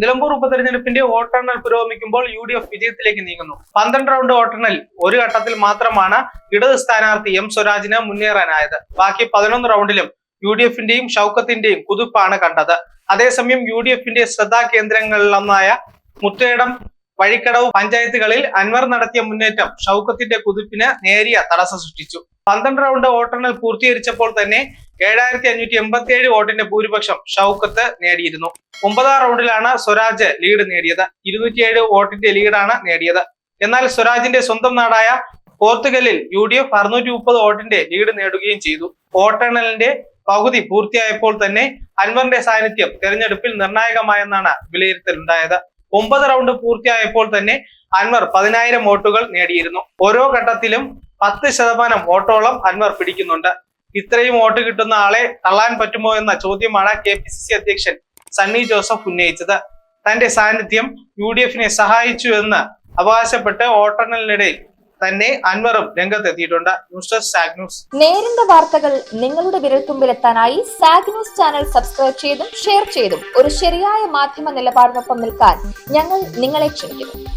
നിലമ്പൂർ ഉപതെരഞ്ഞെടുപ്പിന്റെ വോട്ടെണ്ണൽ പുരോഗമിക്കുമ്പോൾ U D F വിജയത്തിലേക്ക് നീങ്ങുന്നു. പന്ത്രണ്ട് റൗണ്ട് വോട്ടെണ്ണൽ ഒരു ഘട്ടത്തിൽ മാത്രമാണ് ഇടത് സ്ഥാനാർത്ഥി എം സ്വരാജിന് മുന്നേറാനായത്. ബാക്കി പതിനൊന്ന് റൗണ്ടിലും യു ഡി എഫിന്റെയും ഷൗക്കത്തിന്റെയും കുതിപ്പാണ് കണ്ടത്. അതേസമയം യു ഡി എഫിന്റെ ശ്രദ്ധാകേന്ദ്രങ്ങളിലൊന്നായ മുത്തേടം വഴിക്കടവ് പഞ്ചായത്തുകളിൽ അൻവർ നടത്തിയ മുന്നേറ്റം ഷൗക്കത്തിന്റെ കുതിപ്പിന് നേരിയ തടസ്സം സൃഷ്ടിച്ചു. പന്ത്രണ്ട് റൗണ്ട് വോട്ടെണ്ണൽ പൂർത്തീകരിച്ചപ്പോൾ തന്നെ ഏഴായിരത്തി അഞ്ഞൂറ്റി എൺപത്തി ഏഴ് വോട്ടിന്റെ ഭൂരിപക്ഷം ഷൗക്കത്ത് നേടിയിരുന്നു. ഒമ്പതാം റൗണ്ടിലാണ് സ്വരാജ് ലീഡ് നേടിയത്. ഇരുന്നൂറ്റിയേഴ് വോട്ടിന്റെ ലീഡാണ് നേടിയത്. എന്നാൽ സ്വരാജിന്റെ സ്വന്തം നാടായ പോർത്തുഗലിൽ യു ഡി എഫ് അറുന്നൂറ്റി മുപ്പത് വോട്ടിന്റെ ലീഡ് നേടുകയും ചെയ്തു. വോട്ടെണ്ണലിന്റെ പകുതി പൂർത്തിയായപ്പോൾ തന്നെ അൻവറിന്റെ സാന്നിധ്യം തെരഞ്ഞെടുപ്പിൽ നിർണായകമായെന്നാണ് വിലയിരുത്തലുണ്ടായത്. ഒമ്പത് റൗണ്ട് പൂർത്തിയായപ്പോൾ തന്നെ അൻവർ പതിനായിരം വോട്ടുകൾ നേടിയിരുന്നു. ഓരോ ഘട്ടത്തിലും പത്ത് ശതമാനം വോട്ടോളം അൻവർ പിടിക്കുന്നുണ്ട്. ഇത്രയും വോട്ട് കിട്ടുന്ന ആളെ തള്ളാൻ പറ്റുമോ എന്ന ചോദ്യമാണ് കെ പി സി സി അധ്യക്ഷൻ സണ്ണി ജോസഫ് ഉന്നയിച്ചത്. തന്റെ സാന്നിധ്യം യു ഡി എഫിനെ സഹായിച്ചു എന്ന് അവകാശപ്പെട്ട് വോട്ടെണ്ണലിനിടയിൽ തന്നെ അൻവറും രംഗത്തെത്തിയിട്ടുണ്ട്. News desk Zag news. നേരിന്റെ വാർത്തകൾ നിങ്ങളുടെ വിരൽത്തുമ്പിലെത്താനായി സാഗ് ന്യൂസ് ചാനൽ സബ്സ്ക്രൈബ് ചെയ്തും ഷെയർ ചെയ്തും ഒരു ശരിയായ മാധ്യമ നിലപാടിനൊപ്പം നിൽക്കാൻ ഞങ്ങൾ നിങ്ങളെ ക്ഷണിക്കുന്നു.